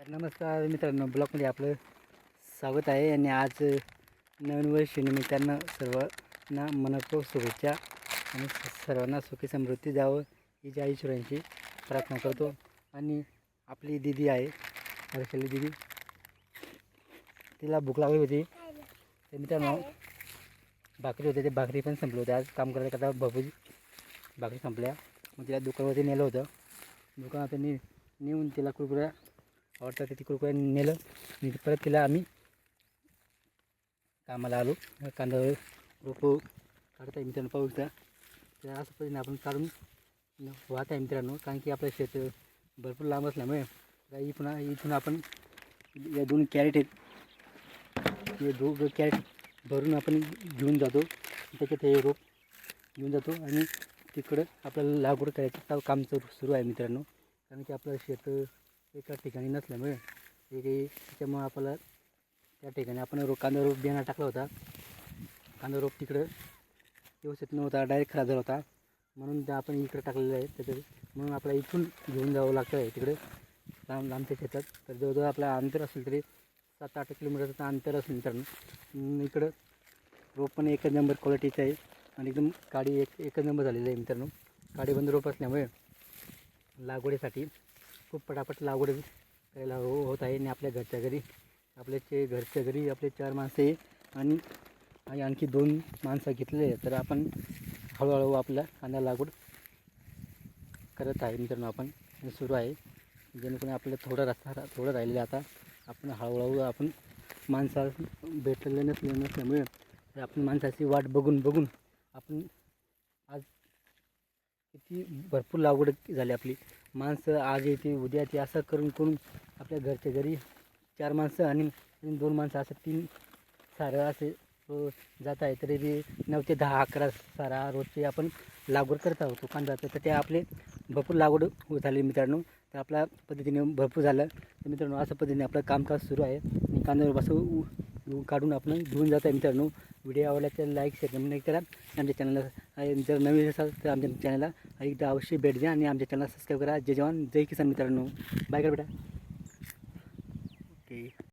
तर नमस्कार मित्रांनो ब्लॉगमध्ये आपलं स्वागत आहे आणि आज नवीन वर्ष निमित्तानं सर्वांना मनपूर्वक शुभेच्छा आणि सर्वांना सुखी समृद्धी जावं ही ज्या ईश्वरांची प्रार्थना करतो. आणि आपली दिदी आहे हर्षली दिदी. तिला भूक लागली होती. तर मित्रांनो भाकरी होते ते भाकरी पण संपली होती. आज काम करता करता भरपूर भाकरी संपल्या. मग तिला दुकानावरती नेलं होतं. दुकानात ने नेऊन तिला कुरकुऱ्या आवडतं ते तिकडे नेलं. आणि परत तिला आम्ही कामाला आलो. कांदा रोपं काढताय मित्रांनो पाहू शकता तर असं पद्धतीने आपण काढून वाहत आहे मित्रांनो कारण की आपलं शेत भरपूर लांब असल्यामुळे इथून इथून आपण या दोन कॅरेट आहेत. हे दोघं कॅरेट भरून आपण घेऊन जातो. त्याच्यात हे रोप घेऊन जातो आणि तिकडं आपल्याला लागवड करायचं काम सुरू सुरू आहे मित्रांनो. कारण की आपलं शेत एका ठिकाणी नसल्यामुळे ते काही त्याच्यामुळं आपल्याला त्या ठिकाणी आपण रो कांदा रोप बियाणा टाकला होता. कांदा रोप तिकडं व्यवस्थित नव्हता डायरेक्ट खराब झाला होता. म्हणून त्या आपण इकडं टाकलेलं आहे. त्याच्या म्हणून आपल्याला इथून घेऊन जावं लागतं आहे तिकडे. लांब लांबच्या शेतात. तर जवळजवळ आपला अंतर असेल तरी सात आठ किलोमीटरचं अंतर असेल मित्रांनो. इकडं रोप पण एकच नंबर क्वालिटीचं आहे. आणि एकदम काडी एक एकच नंबर झालेलं आहे मित्रांनो. काडीबंद रोप असल्यामुळे लागवडीसाठी खूप पटापट लागवड करायला हो होत आहे आणि आपल्या घरच्या घरी आपल्याचे घरच्या घरी आपले चार माणसं आहे आणि आणि आणखी दोन माणसं घेतलेले तर आपण हळूहळू आपला कांदा लागवड करत आहे. मित्रांनो आपण हे सुरू आहे. जेणेकरून आपल्याला थोडा रस्ता रा- थोडं राहिलेलं आता. आपण हळूहळू आपण माणसा भेटलेले नसले नसल्यामुळे तर आपण माणसाची वाट बघून बघून आपण आज किती भरपूर लागवड झाली आपली. माणसं आज येते उद्या येते असं करून करून आपल्या घरच्या घरी चार माणसं आणि दोन माणसं असं तीन सारं असे जात आहे तरी बी नऊ ते दहा अकरा सारा रोजचे आपण लागवड करत आहोत कांद्याचं तर ते आपले भरपूर लागवड झाली मित्रांनो. तर आपल्या पद्धतीने भरपूर झालं. तर मित्रांनो अशा पद्धतीने आपलं कामकाज सुरू आहे. आणि कांद्यावर बसून काढून आपण घेऊन जात आहे मित्रांनो. व्हिडिओ आवडला तर लाईक शेअर कमेंट करा. आमच्या चॅनलला जर नवीन असाल तर आमच्या चॅनलला एकदा अवश्य भेट द्या आणि आमच्या चॅनलला सबस्क्राईब करा. जय जवान जय किसान मित्रांनो. बाय करा बेटा. ओके